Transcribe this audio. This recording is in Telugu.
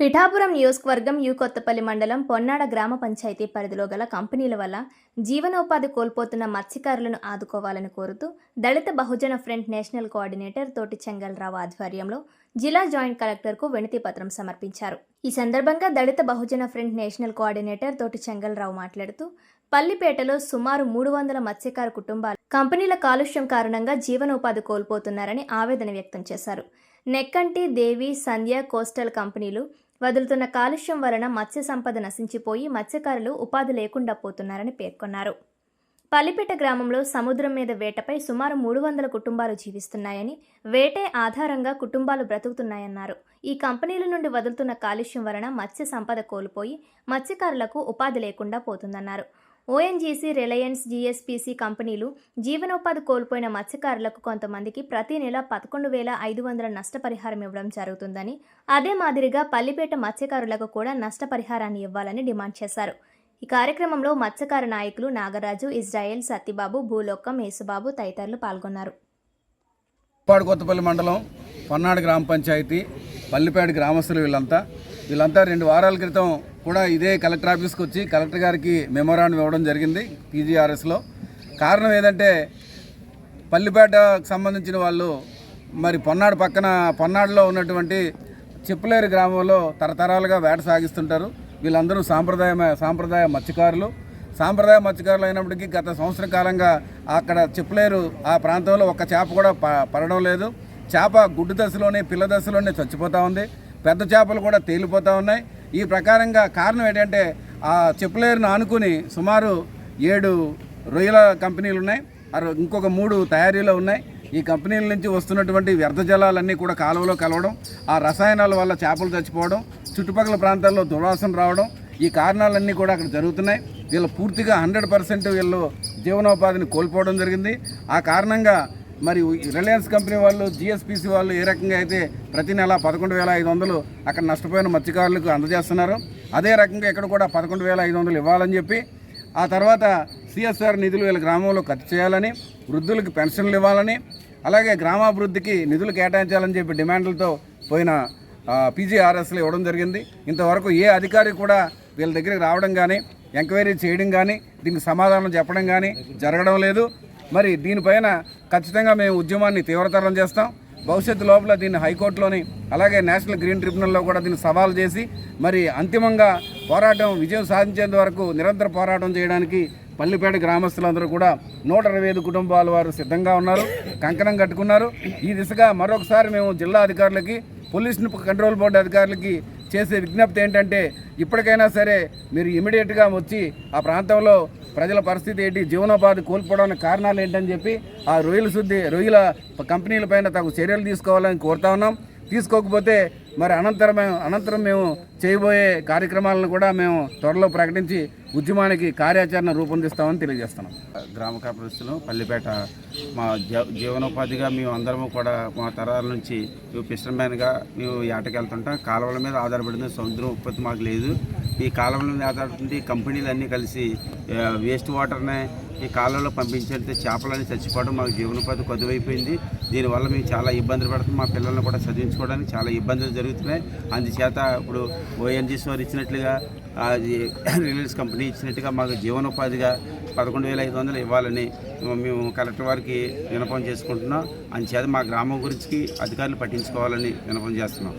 పిఠాపురం నియోజకవర్గం యు కొత్తపల్లి మండలం పొన్నాడ గ్రామ పంచాయతీ పరిధిలో గల కంపెనీల వల్ల జీవనోపాధి కోల్పోతున్న మత్స్యకారులను ఆదుకోవాలని కోరుతూ Dalit Bahujan front national coordinator Thoti Chengalrao ఆధ్వర్యంలో జిల్లా జాయింట్ కలెక్టర్కు వినతి పత్రం సమర్పించారు. ఈ సందర్భంగా Dalit Bahujan front national coordinator Thoti Chengalrao మాట్లాడుతూ పల్లిపేటలో సుమారు మూడు వందల మత్స్యకార కుటుంబాలు కంపెనీల కాలుష్యం కారణంగా జీవనోపాధి కోల్పోతున్నారని ఆవేదన వ్యక్తం చేశారు. నెక్కంటి దేవి సంధ్య కోస్టల్ కంపెనీలు వదులుతున్న కాలుష్యం వలన మత్స్య సంపద నశించిపోయి మత్స్యకారులు ఉపాధి లేకుండా పోతున్నారని పేర్కొన్నారు. పల్లిపేట గ్రామంలో సముద్రం మీద వేటపై సుమారు మూడు వందల కుటుంబాలు జీవిస్తున్నాయని వేటే ఆధారంగా కుటుంబాలు బ్రతుకుతున్నాయన్నారు. ఈ కంపెనీల నుండి వదులుతున్న కాలుష్యం వలన మత్స్య సంపద కోల్పోయి మత్స్యకారులకు ఉపాధి లేకుండా పోతుందన్నారు. ఓఎన్జీసీ రిలయన్స్ జీఎస్పీసీ కంపెనీలు జీవనోపాధి కోల్పోయిన మత్స్యకారులకు కొంతమందికి ప్రతి నెల పదకొండు వేల ఐదు వందల నష్టపరిహారం ఇవ్వడం జరుగుతుందని అదే మాదిరిగా పల్లిపేట మత్స్యకారులకు కూడా నష్టపరిహారాన్ని ఇవ్వాలని డిమాండ్ చేశారు. ఈ కార్యక్రమంలో మత్స్యకార నాయకులు నాగరాజు ఇజ్రాయెల్ సత్యబాబు భూలోకం యేసుబాబు తదితరులు పాల్గొన్నారు. కొత్తపల్లి మండలం పన్నాడు గ్రామ పంచాయతీ పల్లిపేట గ్రామస్తులు వీళ్ళంతా వీళ్ళంతా రెండు వారాల క్రితం కూడా ఇదే కలెక్టర్ ఆఫీస్కి వచ్చి కలెక్టర్ గారికి మెమోరాండం ఇవ్వడం జరిగింది పీజీఆర్ఎస్లో కారణం ఏదంటే పల్లిపేటకు సంబంధించిన వాళ్ళు మరి పొన్నాడు పక్కన పొన్నాడులో ఉన్నటువంటి చిప్పలేరు గ్రామంలో తరతరాలుగా వేట సాగిస్తుంటారు. వీళ్ళందరూ సాంప్రదాయ సాంప్రదాయ మత్స్యకారులు. సాంప్రదాయ మత్స్యకారులు అయినప్పటికీ గత సంవత్సర కాలంగా అక్కడ చెప్పలేరు ఆ ప్రాంతంలో ఒక్క చేప కూడా ప- పడడం లేదు. చేప గుడ్డు దశలోనే పిల్ల దశలోనే చచ్చిపోతూ ఉంది. పెద్ద చేపలు కూడా తేలిపోతూ ఉన్నాయి. ఈ ప్రకారంగా కారణం ఏంటంటే ఆ చెప్పులేరును ఆనుకుని సుమారు ఏడు రొయ్యల కంపెనీలు ఉన్నాయి. ఇంకొక మూడు తయారీలో ఉన్నాయి. ఈ కంపెనీల నుంచి వస్తున్నటువంటి వ్యర్థ జలాలన్నీ కూడా కాలువలో కలవడం ఆ రసాయనాల వల్ల చేపలు చచ్చిపోవడం చుట్టుపక్కల ప్రాంతాల్లో దుర్వాసన రావడం ఈ కారణాలన్నీ కూడా అక్కడ జరుగుతున్నాయి. వీళ్ళు పూర్తిగా హండ్రెడ్ పర్సెంట్ వీళ్ళు జీవనోపాధిని కోల్పోవడం జరిగింది. ఆ కారణంగా మరి రిలయన్స్ కంపెనీ వాళ్ళు జిఎస్పిసి వాళ్ళు ఏ రకంగా అయితే ప్రతి నెల పదకొండు వేల ఐదు వందలు అక్కడ నష్టపోయిన మత్స్యకారులకు అందజేస్తున్నారు. అదే రకంగా ఇక్కడ కూడా పదకొండు వేల ఐదు వందలు ఇవ్వాలని చెప్పి ఆ తర్వాత సిఎస్ఆర్ నిధులు వీళ్ళ గ్రామంలో ఖర్చు చేయాలని వృద్ధులకు పెన్షన్లు ఇవ్వాలని అలాగే గ్రామాభివృద్ధికి నిధులు కేటాయించాలని చెప్పి డిమాండ్లతో పోయిన పీజీఆర్ఎస్లు ఇవ్వడం జరిగింది. ఇంతవరకు ఏ అధికారి కూడా వీళ్ళ దగ్గరికి రావడం కానీ ఎంక్వైరీ చేయడం కానీ దీనికి సమాధానం చెప్పడం కానీ జరగడం లేదు. మరి దీనిపైన ఖచ్చితంగా మేము ఉద్యమాన్ని తీవ్రతరం చేస్తాం. భవిష్యత్తు లోపల దీన్ని హైకోర్టులోని అలాగే నేషనల్ గ్రీన్ ట్రిబ్యునల్లో కూడా దీన్ని సవాల్ చేసి మరి అంతిమంగా పోరాటం విజయం సాధించేంత వరకు నిరంతర పోరాటం చేయడానికి పల్లిపేట గ్రామస్తులందరూ కూడా నూట ఇరవై ఐదు కుటుంబాల వారు సిద్ధంగా ఉన్నారు కంకణం కట్టుకున్నారు. ఈ దిశగా మరొకసారి మేము జిల్లా అధికారులకి పోలీస్ కంట్రోల్ బోర్డు అధికారులకి చేసే విజ్ఞప్తి ఏంటంటే ఇప్పటికైనా సరే మీరు ఇమీడియట్గా వచ్చి ఆ ప్రాంతంలో ప్రజల పరిస్థితి ఏంటి? జీవనోపాధి కోల్పోవడానికి కారణాలు ఏంటని చెప్పి ఆ రొయ్యల శుద్ధి రొయ్యల కంపెనీల పైన తగు చర్యలు తీసుకోవాలని కోరుతా ఉన్నాం. తీసుకోకపోతే మరి అనంతరం అనంతరం మేము చేయబోయే కార్యక్రమాలను కూడా మేము త్వరలో ప్రకటించి ఉద్యమానికి కార్యాచరణ రూపొందిస్తామని తెలియజేస్తున్నాం. గ్రామ కార్పొరేషన్ పల్లిపేట మా జీవనోపాధిగా మేము అందరము కూడా మా తరాల నుంచి మేము ఫిషర్ మేము ఏటకి కాలువల మీద ఆధారపడింది సముద్రం ఉత్పత్తి మాకు లేదు. ఈ కాలంలో మీద ఆధారపడి కంపెనీలు అన్నీ కలిసి వేస్ట్ వాటర్ని ఈ కాలంలో పంపించేస్తే చేపలన్నీ చచ్చిపోవడం మాకు జీవనోపాధి కొద్దువైపోయింది. దీనివల్ల మేము చాలా ఇబ్బందులు పడుతున్నాం. మా పిల్లల్ని కూడా చదివించుకోవడానికి చాలా ఇబ్బందులు జరుగుతున్నాయి. అందుచేత ఇప్పుడు ఓఎన్జీసీ వారు ఇచ్చినట్లుగా అది రిలయన్స్ కంపెనీ ఇచ్చినట్టుగా మాకు జీవనోపాధిగా పదకొండు వేల ఐదు వందలు ఇవ్వాలని మేము కలెక్టర్ వారికి వినపం చేసుకుంటున్నాం. అందుచేత మా గ్రామం గురించి అధికారులు పట్టించుకోవాలని వినపం చేస్తున్నాం.